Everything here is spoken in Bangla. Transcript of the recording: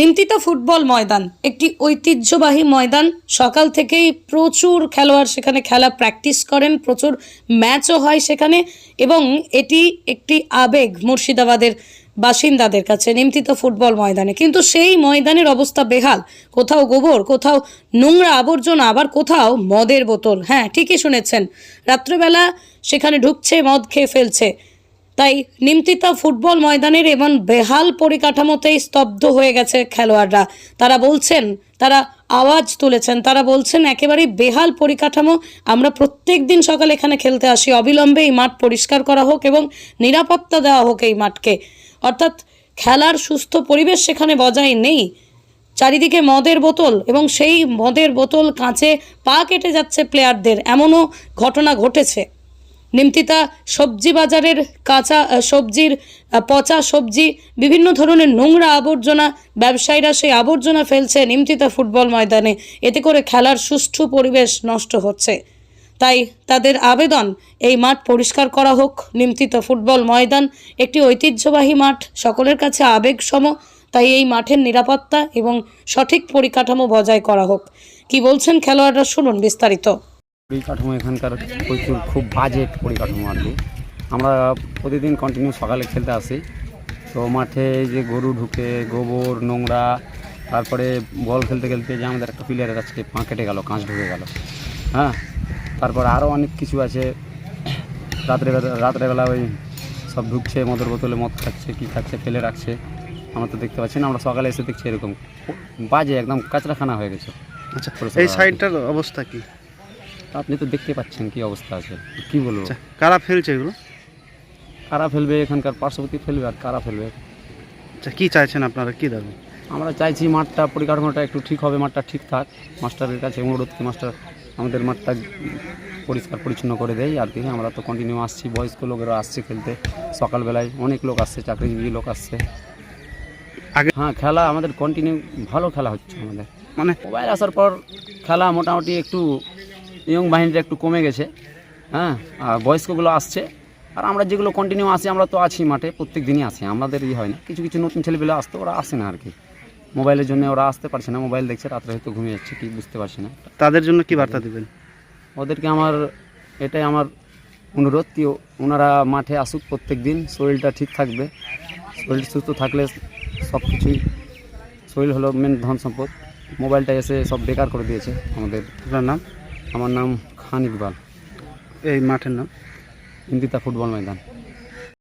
নিমতিতা ফুটবল ময়দান, একটি ঐতিহ্যবাহী ময়দান। সকাল থেকেই প্রচুর খেলোয়াড় সেখানে খেলা প্র্যাকটিস করেন, প্রচুর ম্যাচও হয় সেখানে এবং এটি একটি আবেগ মুর্শিদাবাদের বাসিন্দাদের কাছে নিমতিত ফুটবল ময়দানে। কিন্তু সেই ময়দানের অবস্থা বেহাল। কোথাও গোবর, কোথাও নোংরা আবর্জনা, আবার কোথাও মদের বোতল। হ্যাঁ ঠিকই শুনেছেন। রাত্রেবেলা সেখানে ঢুকছে, মদ খেয়ে ফেলছে। তাই নিমতিতা ফুটবল ময়দানের এমন বেহাল পরিকাঠামোতেই স্তব্ধ হয়ে গেছে খেলোয়াড়রা। তারা বলছেন, তারা আওয়াজ তুলেছেন, তারা বলছেন একেবারে বেহাল পরিকাঠামো, আমরা প্রত্যেক দিন সকালে এখানে খেলতে আসি। অবিলম্বে এই মাঠ পরিষ্কার করা হোক এবং নিরাপত্তা দেওয়া হোক এই মাঠকে। অর্থাৎ খেলার সুস্থ পরিবেশ সেখানে বজায় নেই। চারিদিকে মদের বোতল এবং সেই মদের বোতল কাঁচে পা কেটে যাচ্ছে প্লেয়ারদের। এমনও ঘটনা ঘটেছে। নিমতিতা সবজি বাজারের কাঁচা সবজির পচা সবজি, বিভিন্ন ধরনের নোংরা আবর্জনা, ব্যবসায়ীরা সেই আবর্জনা ফেলছে নিমতিতা ফুটবল ময়দানে। এতে করে খেলার সুষ্ঠু পরিবেশ নষ্ট হচ্ছে। তাই তাদের আবেদন, এই মাঠ পরিষ্কার করা হোক। নিমতিতা ফুটবল ময়দান একটি ঐতিহ্যবাহী মাঠ, সকলের কাছে আবেগসম। তাই এই মাঠের নিরাপত্তা এবং সঠিক পরিকাঠামো বজায় করা হোক। কি বলছেন খেলোয়াড়রা শুনুন বিস্তারিত। পরিকাঠামো এখানকার প্রচুর, খুব বাজে পরিকাঠামো আর কি। আমরা প্রতিদিন কন্টিনিউ সকালে খেলতে আসি। তো মাঠে যে গরু ঢুকে, গোবর, নোংরা, তারপরে বল খেলতে খেলতে যে আমাদের একটা প্লেয়ারের আজকে পা কেটে গেল, কাঁচ ঢুকে গেল। হ্যাঁ? তারপর আরও অনেক কিছু আছে। রাত্রে রাত্রেবেলা ওই সব ঢুকছে, মদের বোতলে মদ খাচ্ছে, কী খাচ্ছে, ফেলে রাখছে। আমরা তো দেখতে পাচ্ছি না, আমরা সকালে এসে দেখছি এরকম। বাজে, একদম কাঁচরাখানা হয়ে গেছে। আচ্ছা এই সাইডটার অবস্থা কি? আপনি তো দেখতে পাচ্ছেন কি অবস্থা আছে। কি বলব? আচ্ছা কারা ফেলছে এগুলো? কারা ফেলবে এখানকার পার্শ্ববর্তী ফেলবে আর কারা ফেলবে? আচ্ছা কী চাইছেন আপনারা? কী দাবি? আমরা চাইছি মাঠটা পরিকাঠামোটা একটু ঠিক হবে মাঠটা ঠিক থাক। মাস্টারের কাছে অনুরোধ কি মাস্টার আমাদের মাঠটা পরিষ্কার পরিচ্ছন্ন করে দেয় আর কি। আমরা তো কন্টিনিউ আসছি বয়স্ক লোকেরা আসছে খেলতে। সকালবেলায় অনেক লোক আসছে চাকরিজীবী লোক আসছে। আগে- হ্যাঁ খেলা আমাদের কন্টিনিউ ভালো খেলা হচ্ছে আমাদের। মানে মোবাইল আসার পর খেলা মোটামুটি একটু ইয়ং বাহিনীটা একটু কমে গেছে হ্যাঁ আর বয়স্কগুলো আসছে। আর আমরা যেগুলো কন্টিনিউ আসি আমরা তো আছি মাঠে প্রত্যেক দিনই আসি আমাদের ই হয় না। কিছু কিছু নতুন ছেলেপেলে আসতো ওরা আসে না আর কি মোবাইলের জন্য ওরা আসতে পারছে না মোবাইল দেখছে রাত্রে হয়তো ঘুমিয়ে যাচ্ছে কি বুঝতে পারছে না। তাদের জন্য কি বার্তা দেবেন? ওদেরকে আমার এটাই আমার অনুরোধ কি ওনারা মাঠে আসুক প্রত্যেক দিন শরীরটা ঠিক থাকবে। শরীর সুস্থ থাকলে সব কিছুই শরীর হলো মেন ধন সম্পদ। মোবাইলটা এসে সব বেকার করে দিয়েছে আমাদের। আপনার নাম? আমার নাম খান ইকবাল। এই মাঠের নাম? ইন্দিতা ফুটবল ময়দান।